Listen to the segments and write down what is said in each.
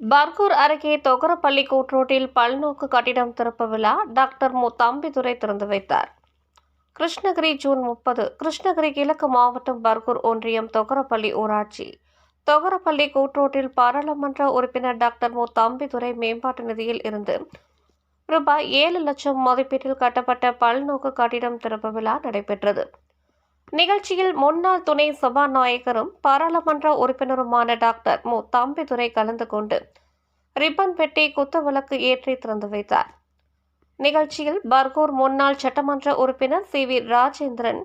பர்கூர் அருகே தொகரப்பள்ளி கூட்ரோட்டில் பல்நோக்கு கட்டிடம் திறப்பு விழா. டாக்டர் மு. தம்பிதுரை திறந்து வைத்தார். கிருஷ்ணகிரி ஜூன் முப்பது கிருஷ்ணகிரி கிழக்கு மாவட்டம் பர்கூர் ஒன்றியம் தொகரப்பள்ளி ஊராட்சி. தொகரப்பள்ளி கூட்ரோட்டில் பாராளுமன்ற உறுப்பினர் டாக்டர் மு. தம்பிதுரை மேம்பாட்டு நிதியில் இருந்து ரூபாய் ஏழு லட்சம் மதிப்பீட்டில் கட்டப்பட்ட பல்நோக்கு கட்டிடம் திறப்பு விழா நடைபெற்றது. நிகழ்ச்சியில் முன்னாள் துணை சபாநாயகரும் பாராளுமன்ற உறுப்பினருமான டாக்டர் மு. தம்பிதுரை கலந்து கொண்டு ரிப்பன் வெட்டி குத்துவிளக்கு ஏற்றி திறந்து வைத்தார். நிகழ்ச்சியில் பர்கூர் முன்னாள் சட்டமன்ற உறுப்பினர் சி. வி. ராஜேந்திரன்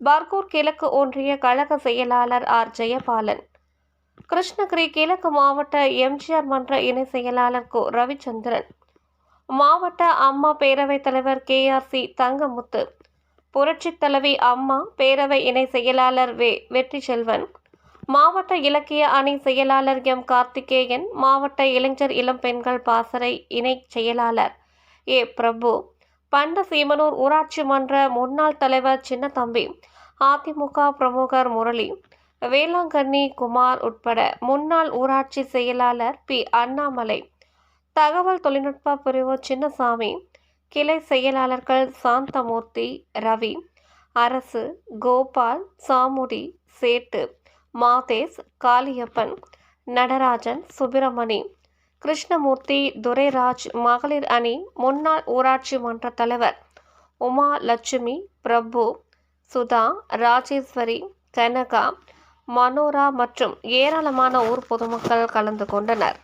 பர்கூர் கிழக்கு ஒன்றிய கழக செயலாளர் ஆர். ஜெயபாலன் கிருஷ்ணகிரி கிழக்கு மாவட்ட எம்ஜிஆர் மன்ற இணை செயலாளர் கோ. ரவிச்சந்திரன் மாவட்ட அம்மா பேரவைத் தலைவர் கே. ஆர். சி. தங்கமுத்து புரட்சித் தலைவி அம்மா பேரவை இணை செயலாளர் வே. வெற்றி செல்வன் மாவட்ட இலக்கிய அணி செயலாளர் எம். கார்த்திகேயன் மாவட்ட இளைஞர் இளம் பெண்கள் பாசறை இணை செயலாளர் ஏ. பிரபு. பண்ட சீமனூர் ஊராட்சி மன்ற முன்னாள் தலைவர் சின்னத்தம்பி அதிமுக பிரமுகர் முரளி வேளாங்கண்ணி குமார் உட்பட முன்னாள் ஊராட்சி செயலாளர் பி. அண்ணாமலை. தகவல் தொழில்நுட்ப பிரிவு சின்னசாமி கிளை செயலாளர்கள் சாந்தமூர்த்தி ரவி அரசு கோபால் சாமுடி சேட்டு மாதேஷ் காளியப்பன் நடராஜன் சுப்பிரமணி கிருஷ்ணமூர்த்தி துரைராஜ் மகளிர் அணி முன்னாள் ஊராட்சி மன்ற தலைவர் உமா லட்சுமி பிரபு சுதா ராஜேஸ்வரி கனகா மனோரா மற்றும் ஏராளமான ஊர் பொதுமக்கள் கலந்து கொண்டனர்.